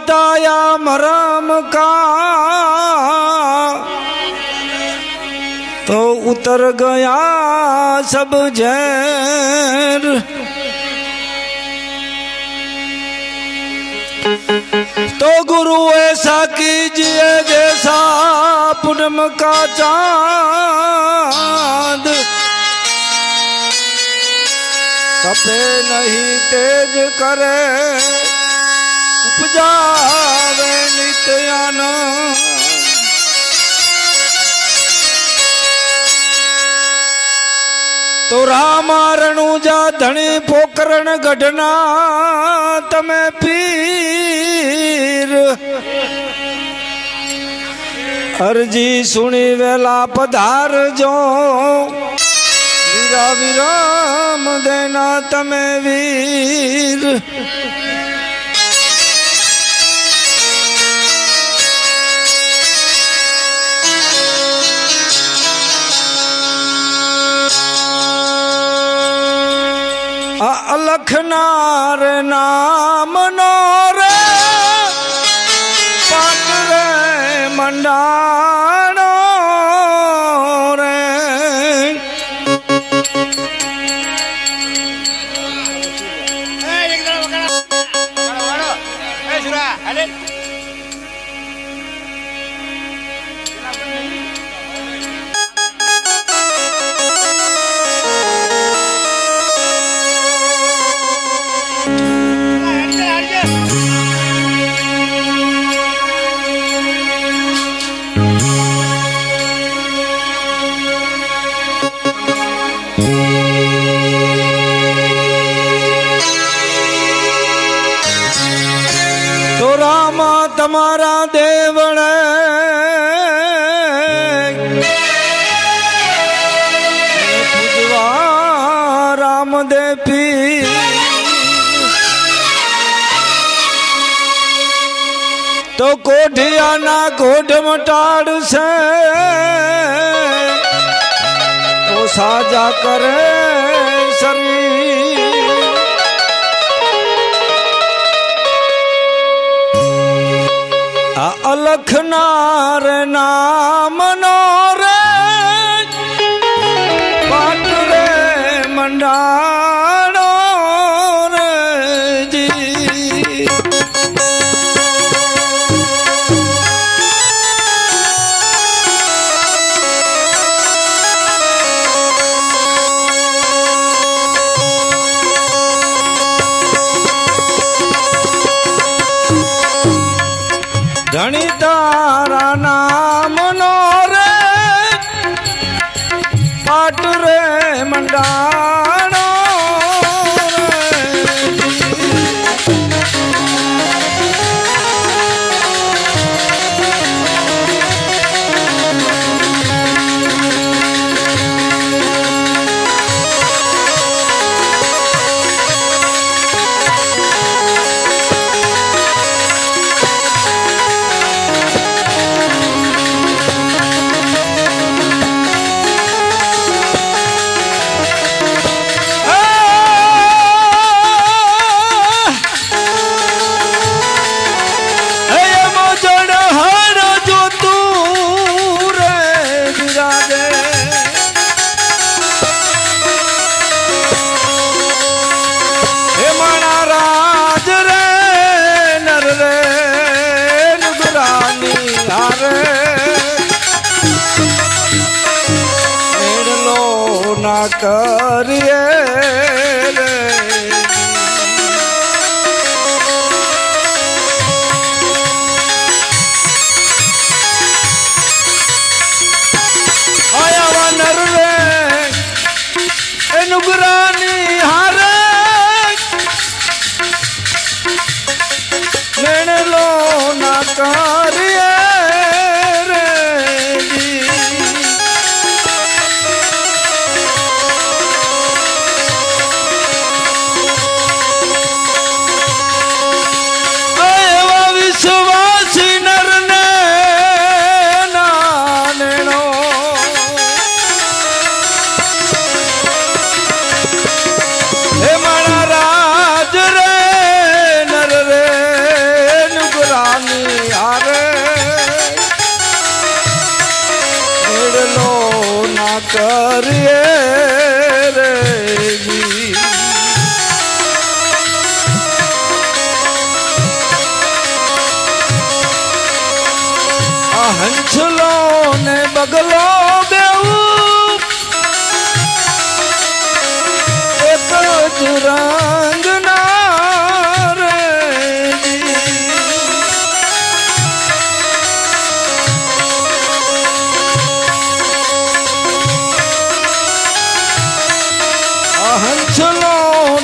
बताया मरम का। तो उतर गया सब जैर तो गुरु ऐसा कीजिए जैसा पूनम का चाँद। तपे नहीं तेज करे। ઉપજાવે નિત્યાનંદ તો રામારણુજા ધણી પોકરણ ગઢના તમે પીર અરજી સુણી વેલા પધારજો. વીરા વિરામ દેના તમે વીર. આ અલખનાર નામ તો કોઠિયાના કોઢ મટાડશે. તો સાજા કરે શરીર. આ અલખનાર નામનો ધણી હારે મેળલો ના કરીએ. ના કરીએ. હંસલો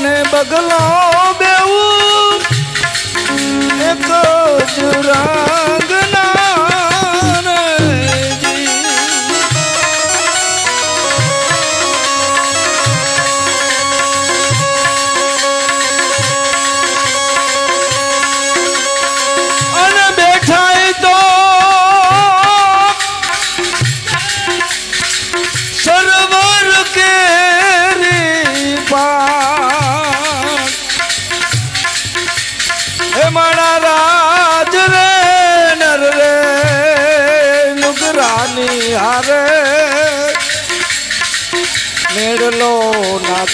ને બગલો બેવું. એક જ રંગના હે મારા રાજ રે નર રે નુગરાની હારે. મેળલો ના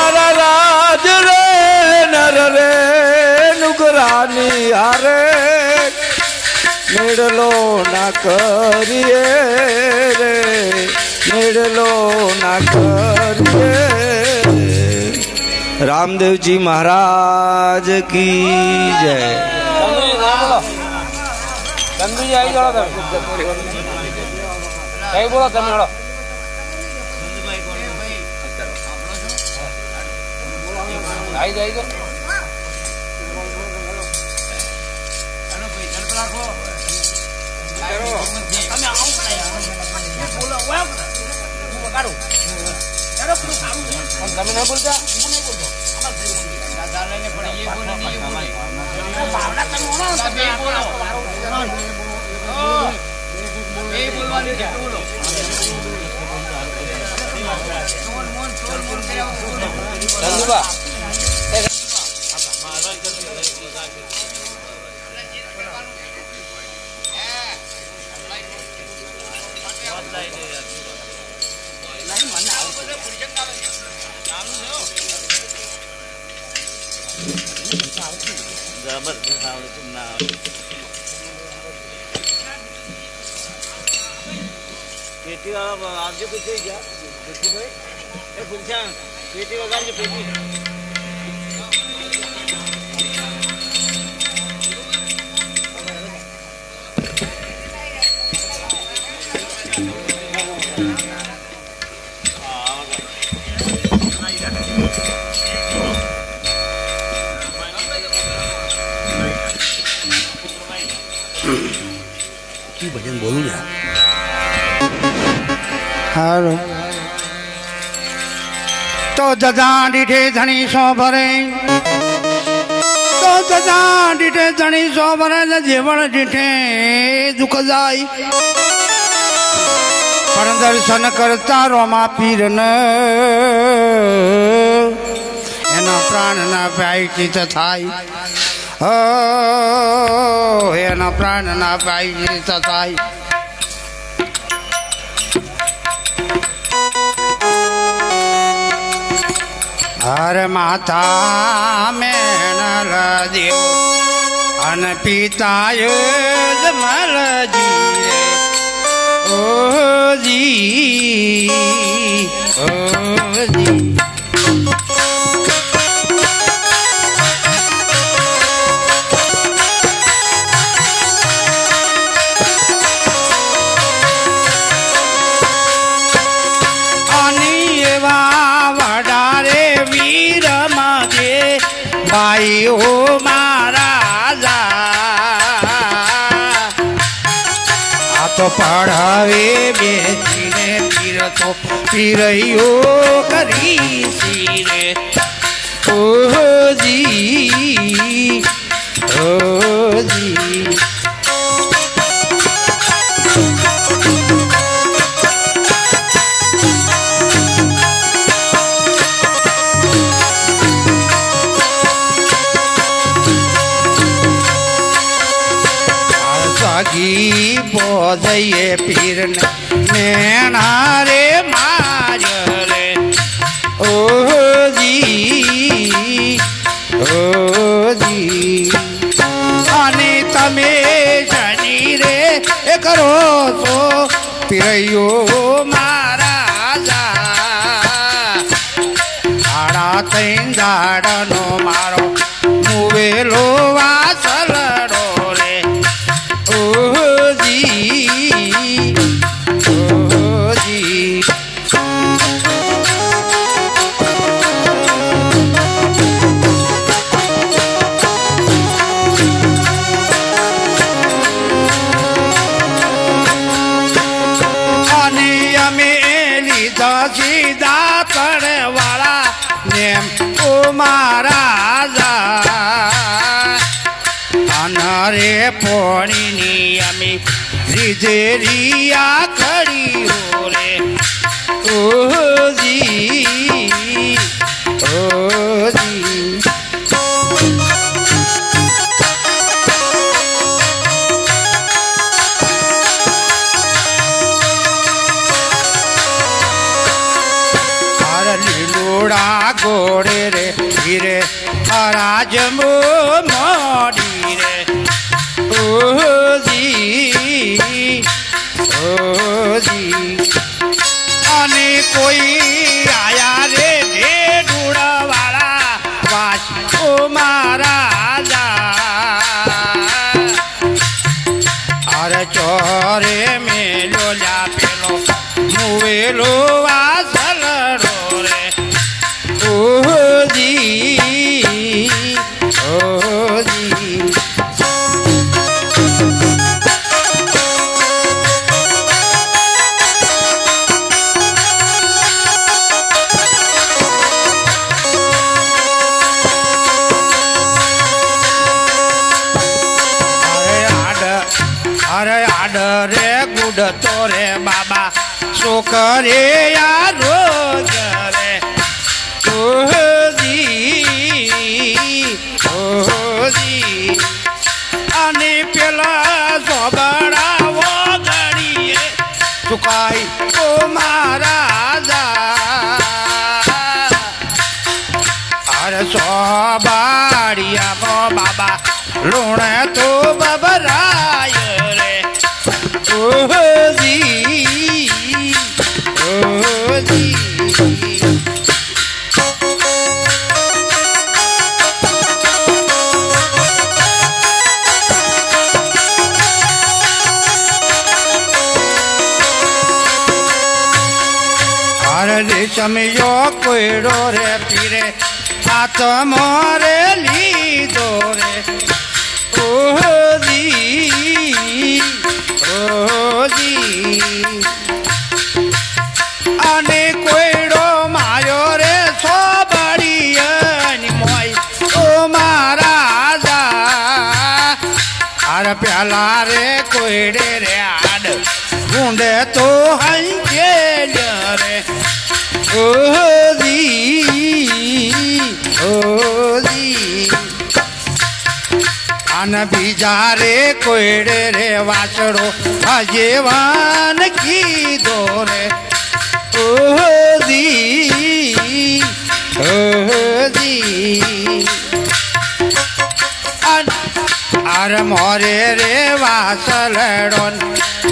મારા રાજ રે, નર રે, નુગરાની હારે. મેળલો ના કરીએ રે, મેળલો ના કરીએ રામદેવજી મહારાજ કી જય. આવી બોલો, તમે આવી જાય તો. તમે નહીં બોલતા ચંદુબા પેટી વાળા આવજો પૂછે ગયા ભાઈ એ ફૂલશ્યામ પેટી વગાડજો પેટી ઈ ભજન બોલું ને હાલો તો જજા દીઠે ધણી સો ભરે તો જજા દીઠે ધણી સો ભરે ને જીવન દીઠે દુઃખ જાય. પણ દર્શન કરતા રોમા પીરને એના પ્રાણના પ્રાયચિત થાય. હો, એના પ્રાણના પ્રાયચિત થાય હર માતા મેણલ દેવ અન પિતાય જમલજી રે ઓજી ઓજી અને પઢાવે બેસીને પીરતો પીરૈયો કરી ઓહો ઓજી બોધયે પીરને. મેણા રે માર રે. ઓજી ઓજી અને તમે શનિ રે એ કરો છો પીરૈયો મારા જા. તૈન દાડનો મારો મુવેલો વાસલડો પોણીની અમે. આ ખડી રે ઓજી કોઈ રે તો રે બાબા છોકરે યા રોજ રે? ઓજી ઓજી અને પેલા સોબડાવો ગડીએ ચુકાઈ ઓ મારા કોયડો રે પીરે હાથ મોરે લીધો રે. ઓજી ઓજી અને કોયડો માયો રે સોબડિયન મોય, ઓ મારા જા આર પ્યાલા રે કોયડે રે આડ ગુંડે તો હૈ રે. ઓજી આન બીજા રે કોયડે રે વાસડો. અજેવાન કીધો રે. ઓજી ઓજી અર મોરે રે વાસલડો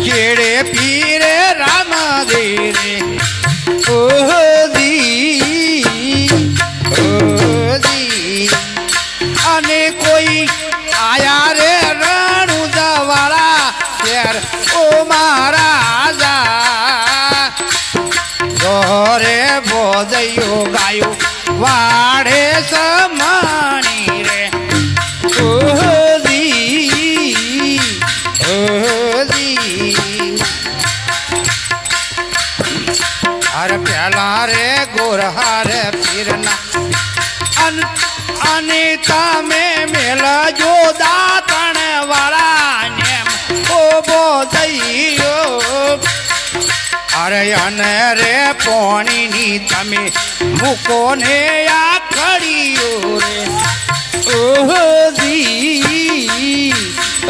ચેડે પીરે રામ રે ઓજી શેર ઓ મારા જા દોરે બોદયો ગાયો વાડે સમાણી રે ઓજી ઓજી હર પ્યાલા રે ગોરહારે પીરના અન અને તમે મેલજો દાતણ વાળા ને ઓ બોદઈયો અરે અને રે પોણીની તમે મૂકો ને આ કડીઓ રે ઓજી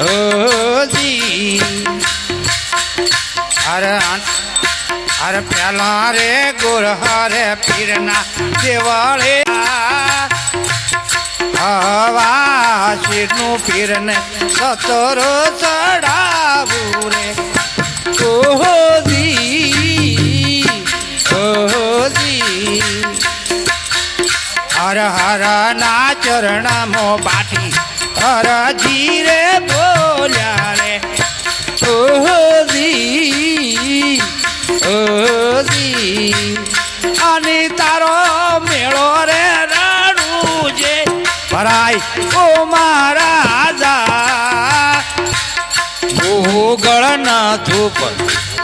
ઓજી અરે અન- અરે પેલા રે ગોરહરે પીરના દેવાળે હવા શીરનું પીરને સતરો ચડાવું રે. ઓહો ઓહી હર હર ના ચરણમાં બાટી હર રે બોલ્યા રે. ઓહો ઓજી અને તારો મેળો રે ભરાય ઓ મારા જા ગળ ના ધૂપ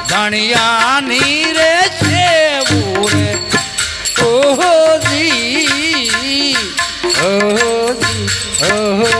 ધણિયાની રે છે રે ઓહો જી ઓહો જી, ઓહો